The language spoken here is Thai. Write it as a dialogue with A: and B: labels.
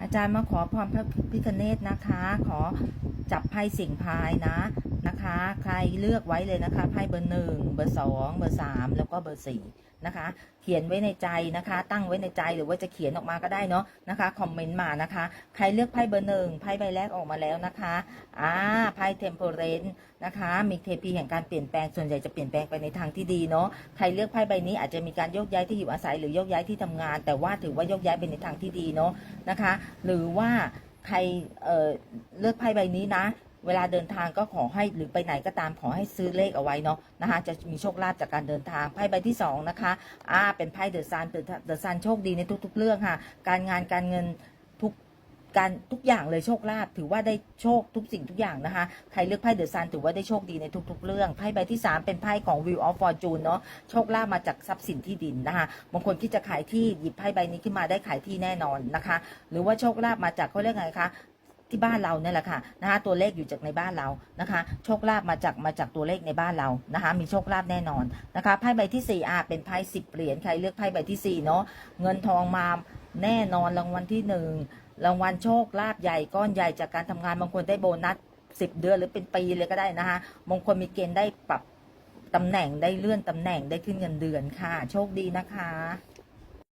A: อาจารย์มาขอพรพระพิคเนตนะคะ ขอจับไพ่สิ่งพายนะนะคะ ใครเลือกไว้เลยนะคะไพ่เบอร์หนึ่งเบอร์สองเบอร์สามแล้วก็เบอร์สี่นะคะ เขียนไว้ในใจนะคะ ตั้งไว้ในใจหรือว่าจะเขียนออกมาก็ได้เนาะนะคะคอมเมนต์มานะคะ ใครเลือกไพ่เบอร์หนึ่งไพ่ใบแรกออกมาแล้วนะคะอ่า เทมเพลนนะคะ มีเทพีแห่งการเปลี่ยนแปลงส่วนใหญ่จะเปลี่ยนแปลงไปในทางที่ดีเนาะใครเลือกไพ่ใบนี้อาจจะมีการโยกย้ายที่อยู่อาศัยหรือโยกย้ายที่ทำงาน แต่ว่าถือว่าโยกย้ายไปในทางที่ดีเนาะนะคะ หรือว่าใครเเลือกไพ่ใบนี้นะ เวลาเดินทางก็ขอให้หรือไปไหนก็ตามขอให้ซื้อเลขเอาไว้เนาะนะคะ จะมีโชคลาภจากการเดินทางไพ่ใบที่สองนะคะอ่าเป็นไพ่เดอะซันเดอะซันโชคดีในทุก ๆ เรื่องค่ะ การงานการเงินทุก การทุกอย่างเลยโชคลาภถือว่าได้โชคทุกสิ่งทุกอย่างนะคะ ใครเลือกไพ่เดอะซันถือว่าได้โชคดีในทุก ๆ เรื่องไพ่ใบที่สามเป็นไพ่ของ Wheel of Fortune เนาะโชคลาภมาจากทรัพย์สินที่ดินนะคะบางคนที่จะขายที่หยิบไพ่ใบนี้ขึ้นมาได้ขายที่แน่นอนนะคะ หรือว่าโชคลาภมาจากเขาเรียกไงคะที่บ้านเราเนี่ยแหละค่ะนะคะตัวเลขอยู่จากในบ้านเรานะคะ โชคลาภมาจากมาจากตัวเลขในบ้านเรานะคะ มีโชคลาภแน่นอนนะคะไพ่ใบที่4อะเป็นไพ่สิบเหรียญใครเลือกไพ่ใบที่สี่เนาะเงินทองมา แน่นอนรางวัลที่หนึ่งรางวัลโชคลาภใหญ่ก้อนใหญ่จากการทำงานบางคนได้โบนัสสิบเดือนหรือเป็นปีเลยก็ได้นะคะบางคนมีเกณฑ์ได้ปรับตำแหน่งได้เลื่อนตำแหน่งได้ขึ้นเงินเดือนค่ะ โชคดีนะคะ